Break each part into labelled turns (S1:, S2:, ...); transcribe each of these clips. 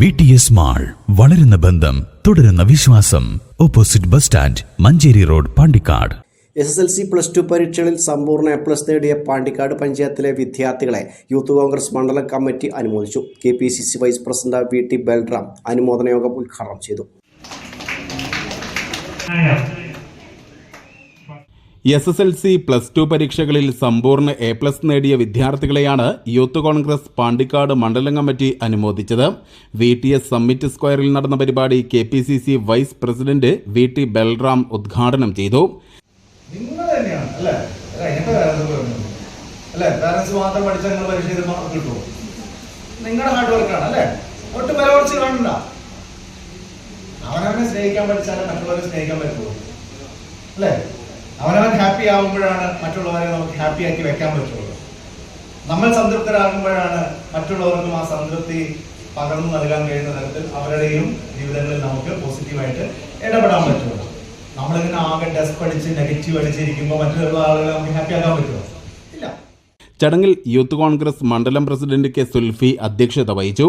S1: V T S mall വളരുന്ന ബന്ധം തുടരുന്ന വിശ്വാസം. Opposite bus stand Manjeri road Pandikkad.
S2: S S L C plus two പരീക്ഷകളിൽ സമ്പൂർണ എ പ്ലസ് നേടിയ പാണ്ടിക്കാട് പഞ്ചായത്തിലെ വിദ്യാർത്ഥികളെ യൂത്ത് കോൺഗ്രസ് മണ്ഡലം കമ്മിറ്റി അനുമോദിച്ചു. K P C C vice president V T Balram അനുമോദന യോഗം ഉദ്ഘാടനം ചെയ്തു.
S3: S S L C plus two പരീക്ഷകളിൽ സമ്പൂർണ എ പ്ലസ് നേടിയ വിദ്യാർത്ഥികളെയാണ് യൂത്ത് കോൺഗ്രസ് പാണ്ടിക്കാട് മണ്ഡലം കമ്മിറ്റി അനുമോദിച്ചത്. വി ടി എസ് സമ്മിറ്റ് സ്ക്വയറിൽ നടന്ന പരിപാടി K P C C vice president V T Balram ഉദ്ഘാടനം ചെയ്തു.
S4: അല്ലേ? അവനവൻ ഹാപ്പി ആകുമ്പോഴാണ് മറ്റുള്ളവരെ നമുക്ക് ഹാപ്പി ആക്കി വെക്കാൻ പറ്റുള്ളൂ. നമ്മൾ സംതൃപ്തരാകുമ്പോഴാണ് മറ്റുള്ളവർക്കും ആ സംതൃപ്തി പകർന്നു നൽകാൻ കഴിയുന്ന തരത്തിൽ അവരുടെയും ജീവിതങ്ങളിൽ നമുക്ക് പോസിറ്റീവായിട്ട് ഇടപെടാൻ പറ്റുള്ളൂ. നമ്മളിങ്ങനെ ആകെ ഡെസ്ക് അടിച്ച് നെഗറ്റീവ് അടിച്ചിരിക്കുമ്പോൾ മറ്റുള്ള ആളുകളെ നമുക്ക് ഹാപ്പി ആക്കാൻ പറ്റുമോ?
S3: ചടങ്ങിൽ യൂത്ത് കോൺഗ്രസ് മണ്ഡലം പ്രസിഡന്റ് കെ സുൽഫി അധ്യക്ഷത വഹിച്ചു.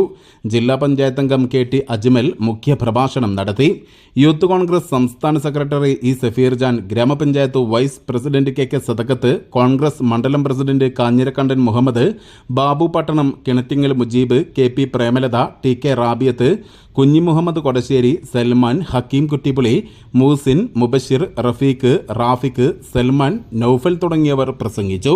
S3: ജില്ലാ പഞ്ചായത്ത് അംഗം കെ ടി അജ്മൽ മുഖ്യപ്രഭാഷണം നടത്തി. യൂത്ത് കോൺഗ്രസ് സംസ്ഥാന സെക്രട്ടറി ഇ സഫീർ ജാൻ ഗ്രാമപഞ്ചായത്ത് vice president K K Sathakath Congress മണ്ഡലം president Kanjirakkandan Muhammad Babu Pattanam Kinattingal Mujeeb K P Premalatha T K Rabiyath Kunhi Muhammad Kodassery Salman Hakeem Kuttippuli Muhsin Mubashir Rafeeq Rafiq Salman Noufal തുടങ്ങിയവർ പ്രസംഗിച്ചു.